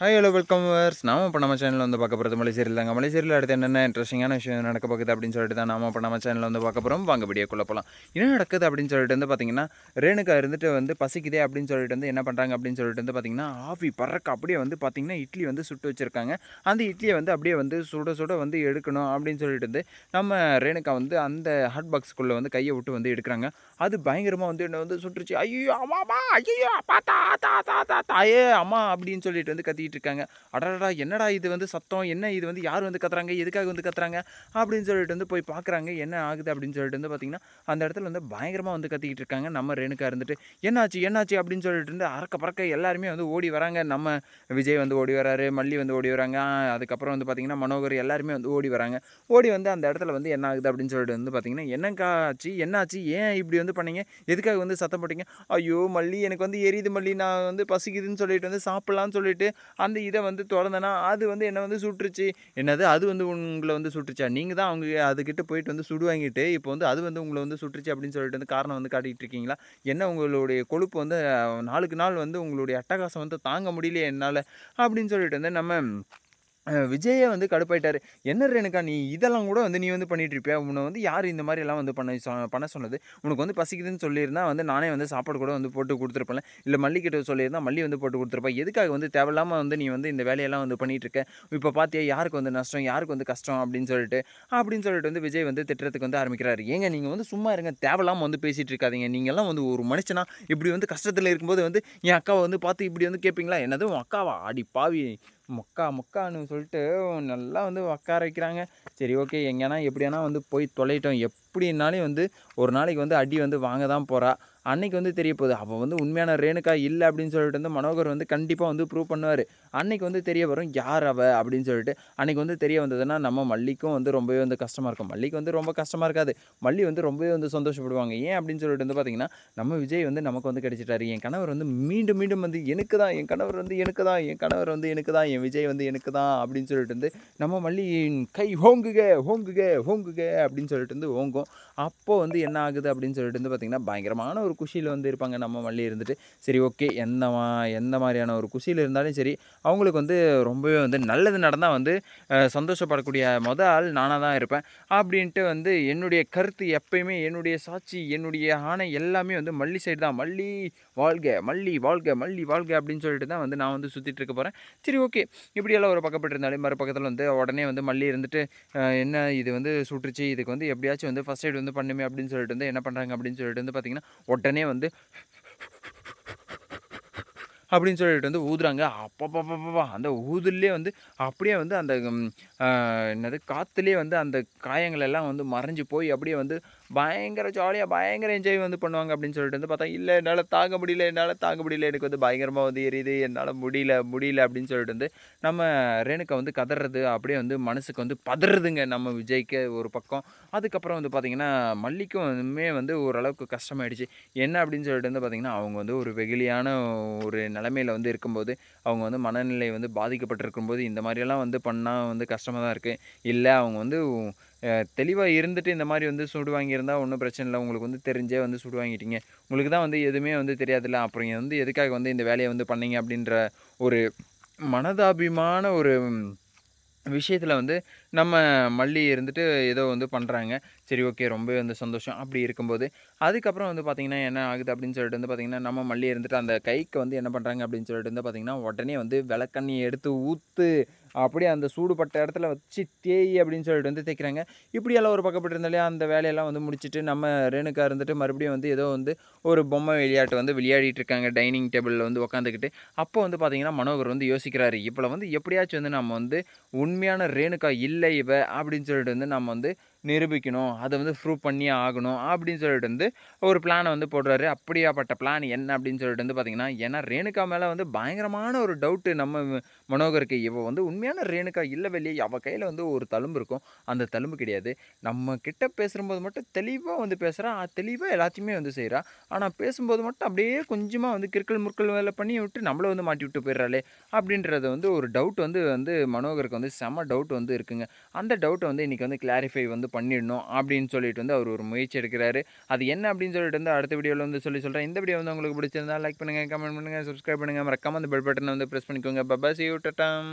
Hi hello welcome verse நாம இப்போ நம்ம சேனலில் வந்து பார்க்க போகிறது மலைசேரியில் தாங்க. மலைசேரியில் அடுத்து என்னென்ன இன்ட்ரெஸ்டிங்கான விஷயம் நடக்க போகுது அப்படின்னு சொல்லிட்டு தான் நாம இப்போ நம்ம சேனலில் வந்து பார்க்க போகிறோம் வாங்க வீடியோக்குள்ளே போகலாம் என்ன நடக்குது அப்படின்னு சொல்லிட்டு வந்து பார்த்தீங்கன்னா ரேணுக்கா இருந்துட்டு வந்து பசிக்குதே அப்படின்னு சொல்லிட்டு வந்து என்ன பண்ணுறாங்க அப்படின்னு சொல்லிட்டு வந்து பார்த்தீங்கன்னா ஆவி பறக்க அப்படியே வந்து பார்த்தீங்கன்னா இட்லி வந்து சுட்டு வச்சுருக்காங்க. அந்த இட்லியை வந்து அப்படியே வந்து சுட சுட வந்து எடுக்கணும் அப்படின்னு சொல்லிட்டு வந்து நம்ம ரேணுகா வந்து அந்த ஹாட் பாக்ஸ்க்குள்ளே வந்து கையை விட்டு வந்து எடுக்கிறாங்க. அது பயங்கரமாக வந்து என்ன வந்து சுட்டுருச்சு. ஐயோ அம்மா ஐயோ பார்த்தா தா தா தா தாயே அம்மா அப்படின்னு சொல்லிட்டு வந்து கத்திட்டு இருக்காங்க அடடா என்னடா இது வந்து சத்தம்? என்ன இது வந்து யார் வந்து கத்துறாங்க? எதுக்காக வந்து கத்துறாங்க? அப்படின்னு சொல்லிட்டு வந்து போய் பார்க்குறாங்க என்ன ஆகுது அப்படின்னு சொல்லிட்டு வந்து பார்த்தீங்கன்னா அந்த இடத்துல வந்து பயங்கரமாக வந்து கத்திக்கிட்டு இருக்காங்க நம்ம ரேணுக்கா இருந்துட்டு என்னாச்சு என்னாச்சு? அப்படின்னு சொல்லிட்டு இருந்து அறக்க பறக்க எல்லாருமே வந்து ஓடி வராங்க. நம்ம விஜய் வந்து ஓடி வராரு மல்லி வந்து ஓடி வராங்க. அதுக்கப்புறம் வந்து பார்த்திங்கன்னா மனோகர் எல்லாருமே வந்து ஓடி வராங்க. ஓடி வந்து அந்த இடத்துல வந்து என்ன ஆகுது அப்படின்னு சொல்லிட்டு வந்து பார்த்தீங்கன்னா என்னக்கா ஆச்சு? என்னாச்சு? ஏன் இப்படி வந்து பண்ணீங்க? எதுக்காக வந்து சத்தம் போட்டீங்க? ஐயோ மல்லி எனக்கு வந்து எரியுது மல்லி. நான் வந்து பசிக்குதுன்னு சொல்லிட்டு வந்து சாப்பிட்லான்னு சொல்லிட்டு அந்த இதை வந்து திறந்தேன்னா அது வந்து என்னை வந்து சுட்டுருச்சு. என்னது அது வந்து உங்களை வந்து சுட்டுருச்சா நீங்கள் தான் அவங்க அதுக்கிட்ட போயிட்டு வந்து சுடு வாங்கிட்டு இப்போ வந்து அது வந்து உங்களை வந்து சுட்டுருச்சு அப்படின்னு சொல்லிட்டு வந்து காரணம் வந்து காட்டிகிட்டு இருக்கீங்களா? என்ன உங்களுடைய கொழுப்பு வந்து நாளுக்கு நாள் வந்து உங்களுடைய அட்டகாசம் வந்து தாங்க முடியலையே என்னால் அப்படின்னு சொல்லிட்டு வந்து நம்ம விஜயே வந்து கடுப்பாயிட்டார். என்ன ரேணுக்கா நீ இதெல்லாம் கூட வந்து நீ வந்து பண்ணிகிட்ருப்பியா இருப்பியா உன்னை வந்து யார் இந்த மாதிரி எல்லாம் வந்து பண்ண சொ- பண்ண சொன்னது? உனக்கு வந்து பசிக்குதுன்னு சொல்லியிருந்தா வந்து நானே வந்து சாப்பாடு கூட வந்து போட்டு கொடுத்துருப்பேன் இல்லை மல்லிக்கிட்ட சொல்லியிருந்தா மல்லி வந்து போட்டு கொடுத்துருப்பா. எதுக்காக வந்து தேவையில்லாமல் வந்து நீ வந்து இந்த வேலையெல்லாம் வந்து பண்ணிகிட்ருக்க இப்போ பார்த்தியா யாருக்கு வந்து நஷ்டம் யாருக்கு வந்து கஷ்டம் அப்படின்னு சொல்லிட்டு அப்படின்னு சொல்லிட்டு வந்து விஜய் வந்து திட்டுறதுக்கு வந்து ஆரம்பிக்கிறாரு. ஏங்க நீங்கள் வந்து சும்மா இருங்க தேவையில்லாமல் வந்து பேசிகிட்டு இருக்காதீங்க நீங்கள்லாம் வந்து ஒரு மனுஷனா இப்படி வந்து கஷ்டத்தில் இருக்கும்போது வந்து என் அக்காவை வந்து பார்த்து இப்படி வந்து கேட்பீங்களா என்னது உன் அக்காவா? அடி பாவி. மொக்கா மொக்கான்னு சொல்லிட்டு நல்லா வந்து உட்கார வைக்கிறாங்க. சரி ஓகே. எங்கேனா எப்படியானா வந்து போய் தொலைட்டோம். எப்படின்னாலே வந்து ஒரு நாளைக்கு வந்து அடி வந்து வாங்க தான் போகிறா அன்னைக்கு வந்து தெரிய போகுது அவள் வந்து உண்மையான ரேணுகா இல்லை அப்படின்னு சொல்லிட்டு வந்து மனோகர் வந்து கண்டிப்பாக வந்து ப்ரூவ் பண்ணுவார். அன்னைக்கு வந்து தெரிய வரும் யார் அவ? அப்படின்னு சொல்லிட்டு அன்னைக்கு வந்து தெரிய வந்ததுன்னா நம்ம மல்லிக்கும் வந்து ரொம்பவே வந்து கஷ்டமாக இருக்கும். மல்லிக்கு வந்து ரொம்ப கஷ்டமாக இருக்காது. மல்லி வந்து ரொம்பவே வந்து சந்தோஷப்படுவாங்க. ஏன் அப்படின்னு சொல்லிட்டு வந்து பார்த்திங்கன்னா நம்ம விஜய் வந்து நமக்கு வந்து கிடைச்சிட்டாரு. என் கணவர் வந்து மீண்டும் மீண்டும் வந்து எனக்கு தான் என் கணவர் வந்து எனக்கு தான் என் கணவர் வந்து எனக்கு தான் என் விஜய் வந்து எனக்கு தான் அப்படின்னு சொல்லிட்டு வந்து நம்ம மல்லியின் கை ஹோங்குக ஹோங்குக ஹோங்குக அப்படின்னு சொல்லிட்டு வந்து ஓங்கும். அப்போ வந்து என்ன ஆகுது அப்படின்னு சொல்லிட்டு வந்து பார்த்திங்கன்னா பயங்கரமான ஒரு குஷியில் வந்து இருப்பாங்க. நம்ம மல்லி இருந்துட்டு சரி ஓகே எந்த மா எந்த மாதிரியான ஒரு குஷியில் இருந்தாலும் சரி அவங்களுக்கு வந்து ரொம்பவே வந்து நல்லது நடந்தால் வந்து சந்தோஷப்படக்கூடிய மொதல் ஆள் நானாக தான் இருப்பேன். அப்படின்ட்டு வந்து என்னுடைய கருத்து எப்பயுமே என்னுடைய சாட்சி என்னுடைய ஆணை எல்லாமே வந்து மல்லி சைடு தான். மல்லி வாழ்க மல்லி வாழ்க மல்லி வாழ்க அப்படின்னு சொல்லிட்டு தான் வந்து நான் வந்து சுற்றிட்டு இருக்க போகிறேன் சரி ஓகே. இப்படியெல்லாம் ஒரு பக்கப்பட்டு இருந்தாலே மறு பக்கத்தில் வந்து உடனே வந்து மல்லி இருந்துட்டு என்ன இது வந்து சுட்டுருச்சு இதுக்கு வந்து எப்படியாச்சும் வந்து ஃபஸ்ட் எய்ட் வந்து பண்ணுமே அப்படின்னு சொல்லிட்டு வந்து என்ன பண்ணுறாங்க அப்படின்னு சொல்லிட்டு வந்து பார்த்தீங்கன்னா உடனே வந்து அப்படின்னு சொல்லிட்டு வந்து ஊதுறாங்க. அப்பப்பப்பப்பா அந்த ஊதுலேயே வந்து அப்படியே வந்து அந்த என்னது காற்றுலேயே வந்து அந்த காயங்கள் எல்லாம் வந்து மறைஞ்சு போய் அப்படியே வந்து பயங்கர ஜாலியாக பயங்கர என்ஜாய் வந்து பண்ணுவாங்க அப்படின்னு சொல்லிட்டு வந்து பார்த்தா இல்லை என்னால் தாங்க முடியல என்னால் தாங்க முடியல. எனக்கு வந்து பயங்கரமாக வந்து எரியுது. என்னால் முடியல முடியல. அப்படின்னு சொல்லிட்டு வந்து நம்ம ரேணுக்கா வந்து கதறது அப்படியே வந்து மனசுக்கு வந்து பதறதுங்க நம்ம விஜய்க்கு ஒரு பக்கம். அதுக்கப்புறம் வந்து பார்த்திங்கன்னா மல்லிக்குமே வந்து ஓரளவுக்கு கஷ்டமாயிடுச்சு. என்ன அப்படின்னு சொல்லிட்டு வந்து பார்த்திங்கன்னா அவங்க வந்து ஒரு வெகுளியான ஒரு நிலமையில வந்து இருக்கும்போது அவங்க வந்து மனநிலை வந்து பாதிக்கப்பட்டிருக்கும்போது இந்த மாதிரியெல்லாம் வந்து பண்ணால் வந்து கஷ்டமாக தான் இருக்குது இல்லை அவங்க வந்து தெளிவாக இருந்துட்டு இந்த மாதிரி வந்து சுடு வாங்கியிருந்தால் ஒன்றும் பிரச்சனை இல்லை. உங்களுக்கு வந்து தெரிஞ்சே வந்து சுடு வாங்கிட்டீங்க. உங்களுக்கு தான் வந்து எதுவுமே வந்து தெரியாதுல்ல? அப்புறம் வந்து எதுக்காக வந்து இந்த வேலையை வந்து பண்ணீங்க அப்படின்ற ஒரு மனதாபிமான ஒரு விஷயத்தில் வந்து நம்ம மல்லி இருந்துட்டு ஏதோ வந்து பண்ணுறாங்க சரி ஓகே ரொம்பவே வந்து சந்தோஷம். அப்படி இருக்கும்போது அதுக்கப்புறம் வந்து பார்த்திங்கன்னா என்ன ஆகுது அப்படின்னு சொல்லிட்டு வந்து பார்த்திங்கன்னா நம்ம மல்லி இருந்துட்டு அந்த கைக்கு வந்து என்ன பண்ணுறாங்க அப்படின்னு சொல்லிட்டு வந்து பார்த்திங்கன்னா உடனே வந்து விளக்கண்ணியை எடுத்து ஊற்று அப்படியே அந்த சூடுபட்ட இடத்துல வச்சு தேய் அப்படின்னு சொல்லிட்டு வந்து தைக்கிறாங்க இப்படியெல்லாம் ஒரு பக்கப்பட்டு இருந்தாலே அந்த வேலையெல்லாம் வந்து முடிச்சுட்டு நம்ம ரேணுக்கா இருந்துட்டு மறுபடியும் வந்து ஏதோ வந்து ஒரு பொம்மை விளையாட்டு வந்து விளையாடிட்டு இருக்காங்க டைனிங் டேபிளில் வந்து உட்காந்துக்கிட்டு அப்போ வந்து பார்த்திங்கன்னா மனோகர் வந்து யோசிக்கிறாரு இப்போ வந்து எப்படியாச்சும் வந்து நம்ம வந்து உண்மையான ரேணுக்கா இல்லை இவ அப்படின்னு சொல்லிட்டு வந்து நம்ம வந்து நிரூபிக்கணும். அதை வந்து ப்ரூவ் பண்ணியே ஆகணும் அப்படின்னு சொல்லிட்டு வந்து ஒரு பிளானை வந்து போடுறாரு. அப்படியாப்பட்ட பிளான் என்ன அப்படின்னு சொல்லிட்டு வந்து பார்த்திங்கன்னா ஏன்னா ரேணுகா மேலே வந்து பயங்கரமான ஒரு டவுட்டு நம்ம மனோகருக்கு இவள் வந்து உண்மையான ரேணுகா இல்லை வெளியே அவள் கையில் வந்து ஒரு தழும்பு இருக்கும். அந்த தழும்பு கிடையாது. நம்ம கிட்ட பேசும்போது மட்டும் தெளிவாக வந்து பேசுகிறா தெளிவாக எல்லாத்தையுமே வந்து செய்கிறா ஆனால் பேசும்போது மட்டும் அப்படியே கொஞ்சமாக வந்து கிற்கல் முற்கள் வேலை பண்ணி விட்டு நம்மளை வந்து மாட்டி விட்டு போயிடுறாளே அப்படின்றது வந்து ஒரு டவுட் வந்து வந்து மனோகருக்கு வந்து செம டவுட் வந்து இருக்குங்க. அந்த டவுட்டை வந்து இன்றைக்கி வந்து கிளாரிஃபை வந்து பண்ணிடணும் அப்படின்னு சொல்லிட்டு வந்து அவர் ஒரு முயற்சி எடுக்கிறாரு. அது என்ன அப்படின்னு சொல்லிட்டு வந்து அடுத்த வீடியோவில் வந்து சொல்லி சொல்கிறேன் இந்த வீடியோ வந்து உங்களுக்கு பிடிச்சிருந்தா லைக் பண்ணுங்கள் கமெண்ட் பண்ணுங்கள் சப்ஸ்கிரைப் பண்ணுங்கள் மறக்காம அந்த பெல் பட்டனை வந்து ப்ரெஸ் பண்ணிக்கோங்க. Baba C you டட்டாம்